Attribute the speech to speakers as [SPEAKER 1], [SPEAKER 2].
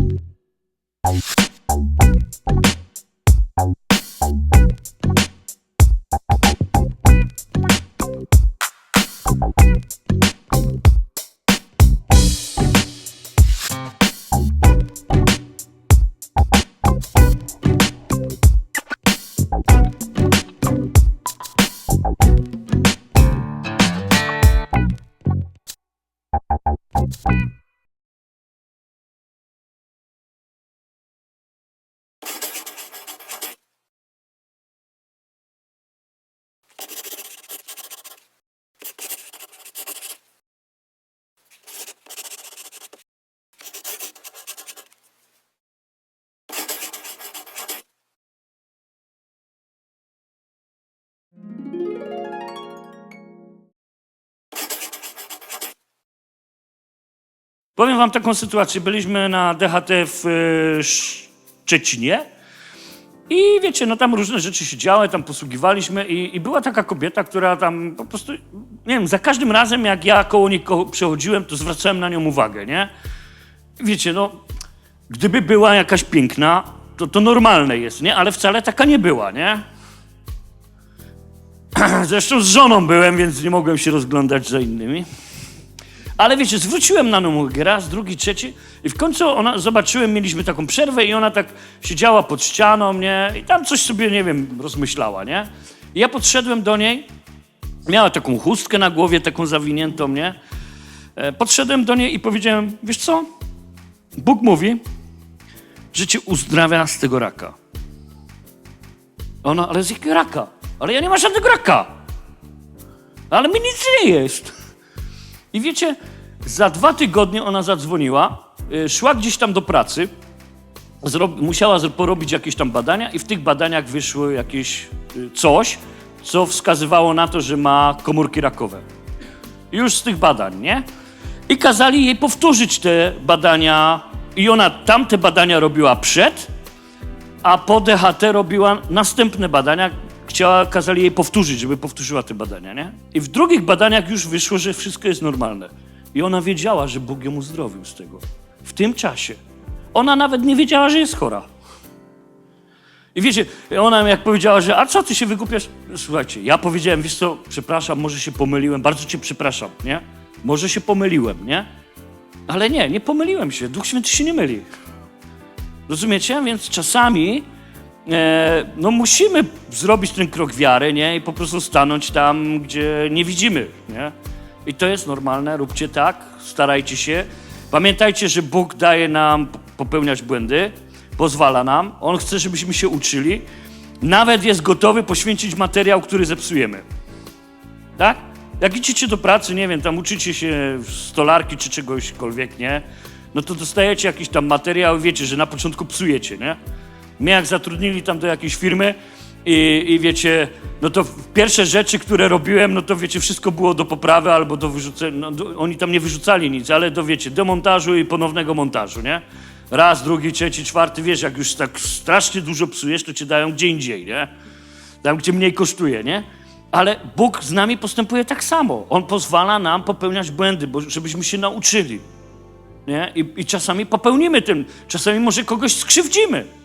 [SPEAKER 1] you Powiem wam taką sytuację. Byliśmy na DHT w e, Szczecinie i wiecie, no tam różne rzeczy się działy, tam posługiwaliśmy i, i była taka kobieta, która tam po prostu, nie wiem, za każdym razem jak ja koło niej przechodziłem, to zwracałem na nią uwagę, nie? Wiecie, no, gdyby była jakaś piękna, to to normalne jest, nie? Ale wcale taka nie była, nie? Zresztą z żoną byłem, więc nie mogłem się rozglądać za innymi. Ale wiecie, zwróciłem na nią uwagę raz, drugi, trzeci i w końcu ona, zobaczyłem, mieliśmy taką przerwę i ona tak siedziała pod ścianą, nie? I tam coś sobie, nie wiem, rozmyślała, nie? I ja podszedłem do niej, miała taką chustkę na głowie, taką zawiniętą, nie? E, Podszedłem do niej i powiedziałem, wiesz co? Bóg mówi, że cię uzdrawia z tego raka. Ona, ale z jakiego raka? Ale ja nie mam żadnego raka. Ale mi nic nie jest. I wiecie, za dwa tygodnie ona zadzwoniła, y, szła gdzieś tam do pracy, musiała porobić jakieś tam badania i w tych badaniach wyszło jakieś y, coś, co wskazywało na to, że ma komórki rakowe. Już z tych badań, nie? I kazali jej powtórzyć te badania i ona tamte badania robiła przed, a po DHT robiła następne badania. Chciała, kazali jej powtórzyć, żeby powtórzyła te badania, nie? I w drugich badaniach już wyszło, że wszystko jest normalne. I ona wiedziała, że Bóg ją uzdrowił z tego. W tym czasie. Ona nawet nie wiedziała, że jest chora. I wiecie, ona jak powiedziała, że a co ty się wykupiasz? Słuchajcie, ja powiedziałem, wiesz co, przepraszam, może się pomyliłem, bardzo cię przepraszam, nie? Może się pomyliłem, nie? Ale nie, nie pomyliłem się. Duch Święty się nie myli. Rozumiecie? Więc czasami e, no musimy zrobić ten krok wiary, nie? I po prostu stanąć tam, gdzie nie widzimy, nie? I to jest normalne, róbcie tak, starajcie się. Pamiętajcie, że Bóg daje nam popełniać błędy, pozwala nam, On chce, żebyśmy się uczyli. Nawet jest gotowy poświęcić materiał, który zepsujemy. Tak? Jak idziecie do pracy, nie wiem, tam uczycie się stolarki czy czegośkolwiek, nie? No to dostajecie jakiś tam materiał, wiecie, że na początku psujecie, nie? Mnie jak zatrudnili tam do jakiejś firmy i, i wiecie, no to pierwsze rzeczy, które robiłem, no to wiecie, wszystko było do poprawy albo do wyrzucenia, no, do, oni tam nie wyrzucali nic, ale do wiecie, demontażu i ponownego montażu, nie? Raz, drugi, trzeci, czwarty, wiesz, jak już tak strasznie dużo psujesz, to cię dają gdzie indziej, nie? tam gdzie mniej kosztuje, nie? Ale Bóg z nami postępuje tak samo. On pozwala nam popełniać błędy, bo żebyśmy się nauczyli. Nie? I, I czasami popełnimy tym, czasami może kogoś skrzywdzimy.